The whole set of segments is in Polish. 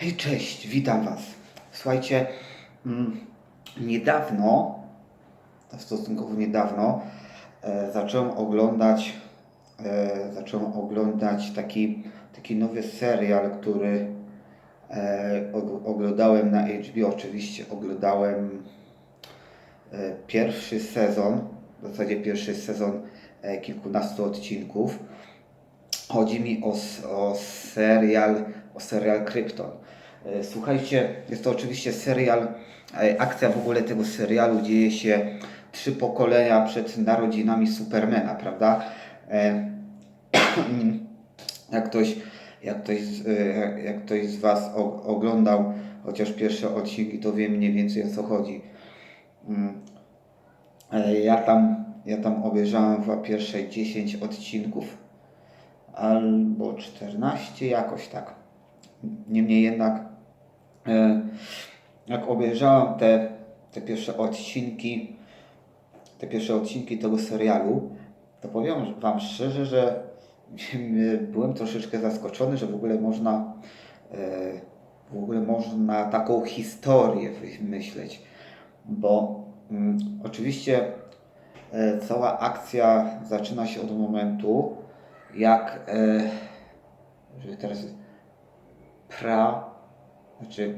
Hej, cześć, witam Was. Słuchajcie, mm, niedawno, stosunkowo niedawno, e, zacząłem oglądać, e, zacząłem oglądać taki, taki nowy serial, który e, og- oglądałem na HBO. Oczywiście oglądałem pierwszy sezon, w zasadzie pierwszy sezon kilkunastu odcinków. Chodzi mi o, o serial, o serial Krypton. E, Słuchajcie, jest to oczywiście serial, e, akcja w ogóle tego serialu dzieje się trzy pokolenia przed narodzinami Supermana, prawda? E, Jak ktoś, jak ktoś, e, jak ktoś z Was oglądał chociaż pierwsze odcinki, to wie mniej więcej o co chodzi. Mm. E, Ja tam, ja tam obejrzałem chyba pierwsze 10 odcinków albo 14, jakoś tak. Niemniej jednak, e, jak obejrzałem te, te pierwsze odcinki, te pierwsze odcinki tego serialu, to powiem Wam szczerze, że byłem troszeczkę zaskoczony, że w ogóle można, e, w ogóle można taką historię wymyśleć, bo mm, oczywiście e, cała akcja zaczyna się od momentu, jak, że teraz pra, znaczy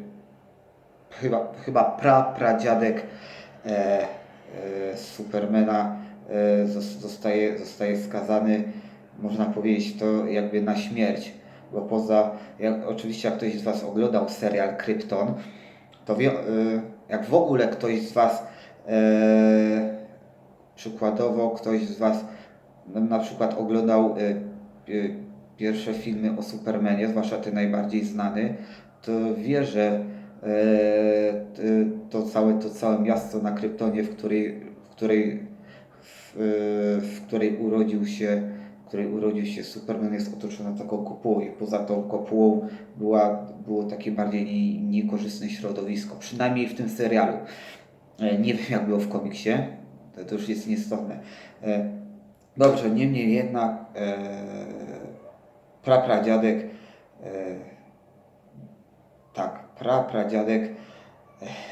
chyba, chyba pra, pradziadek e, e, Supermana e, zos- zostaje, zostaje skazany, można powiedzieć, to jakby na śmierć. Bo poza, jak, oczywiście jak ktoś z Was oglądał serial Krypton, to wie, e, jak w ogóle ktoś z Was, e, przykładowo ktoś z Was no, na przykład oglądał e, e, pierwsze filmy o Supermanie, zwłaszcza ten najbardziej znany, to wie, że e, to, całe, to całe miasto na Kryptonie, w której, w której, w, w której urodził się w której urodził się Superman jest otoczone taką kopułą i poza tą kopułą była, było takie bardziej nie- niekorzystne środowisko, przynajmniej w tym serialu. E, Nie wiem jak było w komiksie, to, to już jest nieistotne. E, Dobrze, niemniej jednak prapradziadek e, tak, prapradziadek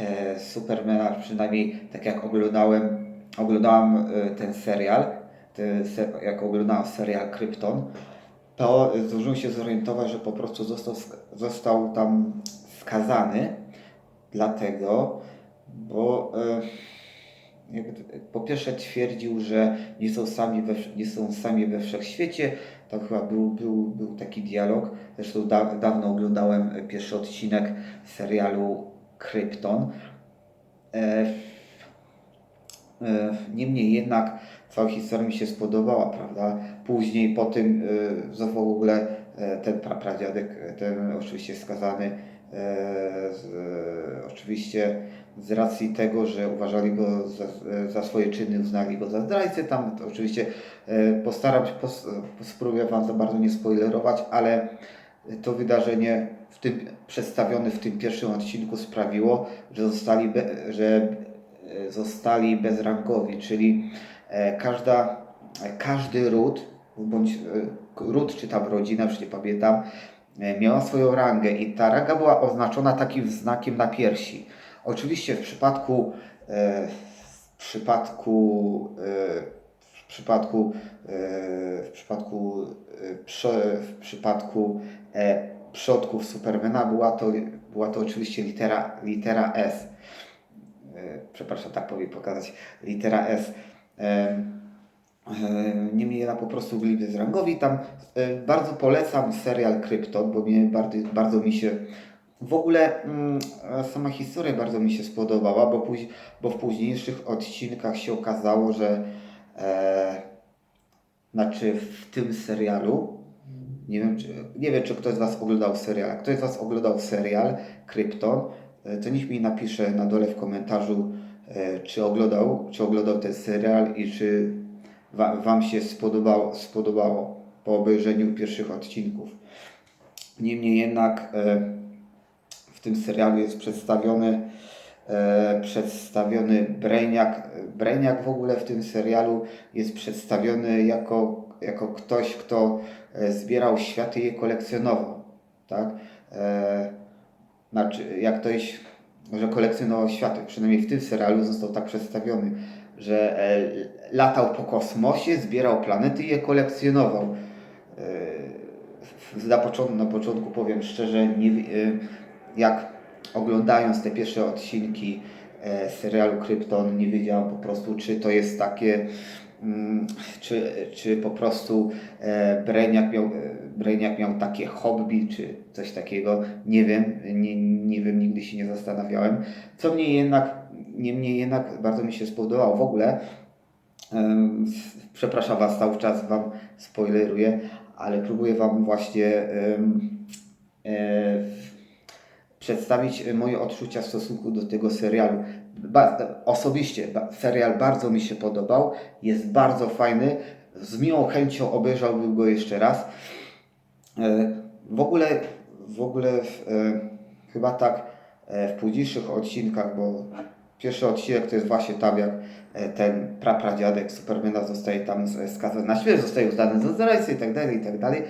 e, Supermana, przynajmniej tak jak oglądałem, oglądałem e, ten serial, jak oglądałem serial Krypton, to zdążyłem się zorientować, że po prostu został, został tam skazany, dlatego, bo e, po pierwsze twierdził, że nie są sami we, nie są sami we wszechświecie. Tam chyba był, był, był taki dialog. Zresztą da, dawno oglądałem pierwszy odcinek serialu Krypton. E, e, niemniej jednak cała historia mi się spodobała, prawda? Później po tym, e, w ogóle e, ten prapradziadek, ten oczywiście skazany, e, z, e, oczywiście z racji tego, że uważali go za, za swoje czyny, uznali go za zdrajcę. Tam oczywiście e, postaram się, pos, spróbuję Wam za bardzo nie spoilerować, ale to wydarzenie w tym, przedstawione w tym pierwszym odcinku sprawiło, że zostali, be, że e, zostali bezrangowi, czyli e, każda, każdy ród, bądź ród czy tam rodzina, już nie pamiętam, miała swoją rangę i ta ranga była oznaczona takim znakiem na piersi. Oczywiście w przypadku e, w przypadku e, w przypadku e, w przypadku w przypadku przodków Supermana była to, była to oczywiście litera, litera S. Przepraszam, tak powiem pokazać litera S. Niemniej jednak po prostu byli bezrangowi. Tam e, bardzo polecam serial Krypton, bo mnie bardzo, bardzo mi się w ogóle mm, e, sama historia bardzo mi się spodobała, bo, póź, bo w późniejszych odcinkach się okazało, że e, znaczy w tym serialu nie wiem, czy, nie wiem, czy ktoś z Was oglądał serial. Ktoś z Was oglądał serial Krypton, e, to niech mi napisze na dole w komentarzu, e, czy oglądał, czy oglądał ten serial i czy wa, Wam się spodobało, spodobało po obejrzeniu pierwszych odcinków. Niemniej jednak e, w tym serialu jest przedstawiony e, przedstawiony Brainiac. Brainiac w ogóle w tym serialu jest przedstawiony jako, jako ktoś, kto e, zbierał światy i je kolekcjonował. Tak? E, znaczy jak ktoś, że kolekcjonował światy, przynajmniej w tym serialu został tak przedstawiony, że e, latał po kosmosie, zbierał planety i je kolekcjonował. E, na, początku, na początku powiem szczerze, nie, jak oglądając te pierwsze odcinki e, serialu Krypton, nie wiedziałam po prostu, czy to jest takie, mm, czy, czy po prostu e, Brainiac miał, e, Brainiac miał takie hobby, czy coś takiego. Nie wiem, nie, nie wiem, nigdy się nie zastanawiałem. Co mnie jednak, niemniej jednak bardzo mi się spodobało w ogóle. Przepraszam Was, cały czas Wam spoileruję, ale próbuję Wam właśnie przedstawić moje odczucia w stosunku do tego serialu. Ba, osobiście ba, serial bardzo mi się podobał, jest bardzo fajny, z miłą chęcią obejrzałbym go jeszcze raz. E, W ogóle, w ogóle e, chyba tak e, w późniejszych odcinkach, bo pierwszy odcinek to jest właśnie tam, jak e, ten prapradziadek Supermana zostaje tam z- skazany na śmierć, zostaje uznany za zdrajcę i tak dalej, i tak dalej.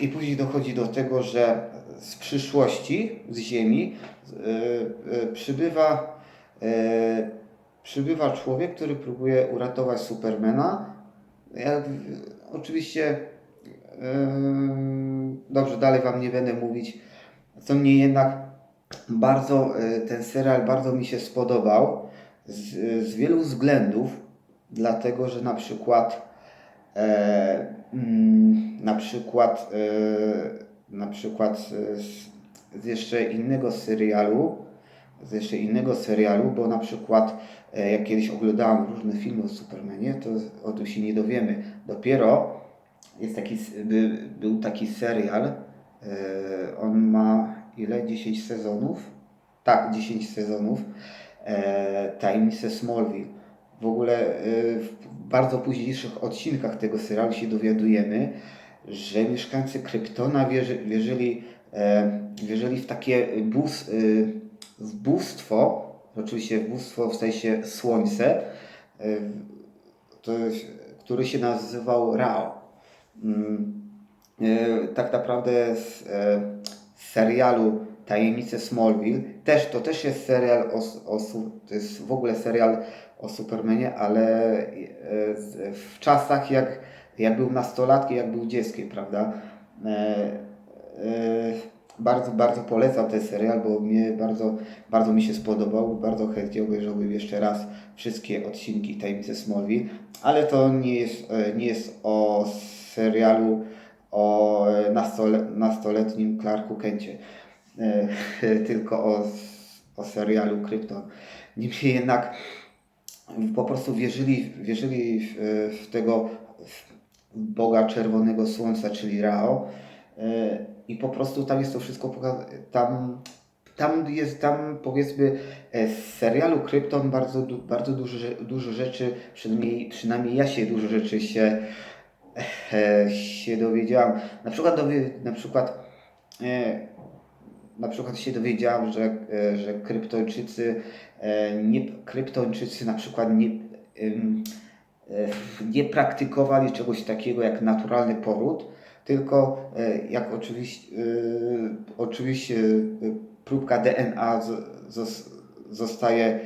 I później dochodzi do tego, że z przyszłości, z Ziemi, e, e, przybywa, e, przybywa człowiek, który próbuje uratować Supermana. Ja, oczywiście, dobrze, dalej Wam nie będę mówić. Co mnie jednak bardzo, ten serial bardzo mi się spodobał z, z wielu względów, dlatego że na przykład na przykład e, na przykład e, z, z jeszcze innego serialu z jeszcze innego serialu, bo na przykład e, jak kiedyś oglądałem różne filmy o Supermanie, to o tym się nie dowiemy. Dopiero jest taki, by, był taki serial, e, on ma ile? 10 sezonów? Tak, 10 sezonów. E, Tajemnice Smallville. W ogóle e, w bardzo późniejszych odcinkach tego serialu się dowiadujemy, że mieszkańcy Kryptona wierzy, wierzyli, e, wierzyli w takie bóz, e, w bóstwo, oczywiście bóstwo w sensie słońce, e, to, który się nazywał Rao. Mm, e, Tak naprawdę z serialu Tajemnice Smallville, też, to też jest serial o, o, to jest w ogóle serial o Supermanie, ale e, w czasach jak, jak był nastolatkiem, jak był dzieckiem, prawda? E, e, bardzo, bardzo polecam ten serial, bo mnie bardzo, bardzo mi się spodobał. Bardzo chętnie obejrzałbym jeszcze raz wszystkie odcinki Tajemnice Smallville, ale to nie jest, nie jest o serialu o nastole, nastoletnim Clarku Kencie, tylko o, o serialu Krypton. Niemniej jednak po prostu wierzyli, wierzyli w, w tego w Boga Czerwonego Słońca, czyli Rao. E, I po prostu tam jest to wszystko pokazane. Tam, tam jest, tam powiedzmy, e, z serialu Krypton bardzo, bardzo dużo, dużo rzeczy, przynajmniej, przynajmniej ja się dużo rzeczy się, e, się dowiedziałam. Na przykład, na przykład e, na przykład się dowiedziałam, że, e, że kryptończycy, e, nie, kryptończycy na przykład nie, e, nie praktykowali czegoś takiego jak naturalny poród, tylko jak oczywiście, oczywiście próbka DNA zostaje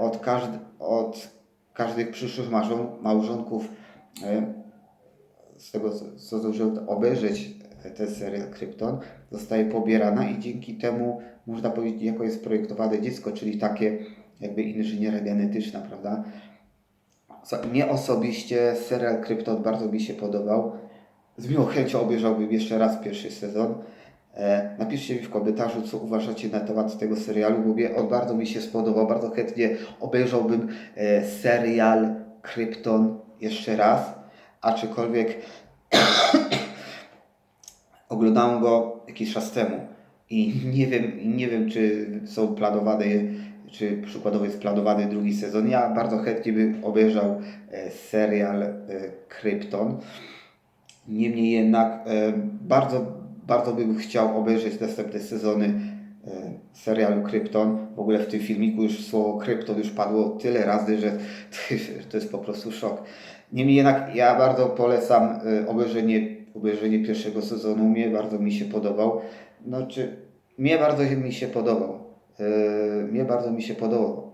od, każd, od każdych przyszłych małżon, małżonków z tego co- zdążyłem obejrzeć ten serial Krypton, zostaje pobierana i dzięki temu można powiedzieć, jako jest projektowane dziecko, czyli takie jakby inżynieria genetyczna, prawda? Mnie osobiście serial Krypton bardzo mi się podobał. Z miłą chęcią obejrzałbym jeszcze raz pierwszy sezon. E, napiszcie mi w komentarzu, co uważacie na temat tego serialu, bo mnie on bardzo mi się spodobał. Bardzo chętnie obejrzałbym e, serial Krypton jeszcze raz, aczkolwiek oglądałem go jakiś czas temu i nie wiem, nie wiem czy są planowane, czy przykładowo jest planowany drugi sezon. Ja bardzo chętnie bym obejrzał e, serial e, Krypton. Niemniej jednak e, bardzo, bardzo bym chciał obejrzeć następne sezony serialu Krypton. W ogóle w tym filmiku już słowo Krypton już padło tyle razy, że to jest po prostu szok. Niemniej jednak ja bardzo polecam obejrzenie, obejrzenie pierwszego sezonu. Mnie bardzo mi się podobał. No, czy mnie bardzo mi się podobał. Yy, mnie bardzo mi się podobał.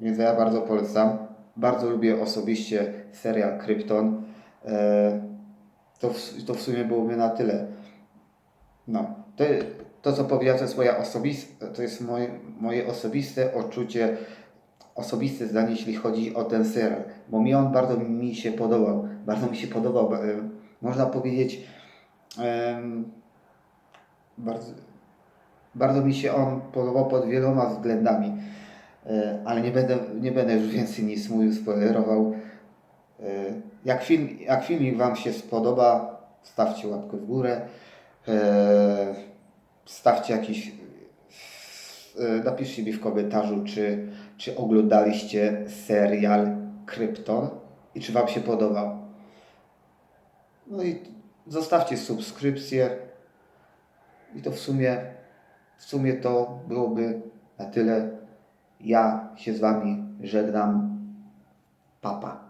Więc ja bardzo polecam. Bardzo lubię osobiście serial Krypton. Yy, to, w, to w sumie byłoby na tyle. No. To, to co powiedziałem, to jest moja osobiste, to jest moje, moje osobiste odczucie, osobiste zdanie, jeśli chodzi o ten serial. Bo mi on bardzo mi się podobał. Bardzo mi się podobał. e, Można powiedzieć, bardzo, bardzo mi się on podobał pod wieloma względami. E, Ale nie będę, nie będę już więcej nic mówił, spoilerował. E, Jak, film, jak filmik Wam się spodoba, stawcie łapkę w górę. E, Stawcie jakiś. Napiszcie mi w komentarzu, czy, czy oglądaliście serial Krypton i czy Wam się podobał. No i zostawcie subskrypcję. I to w sumie, w sumie to byłoby na tyle. Ja się z Wami żegnam. Papa.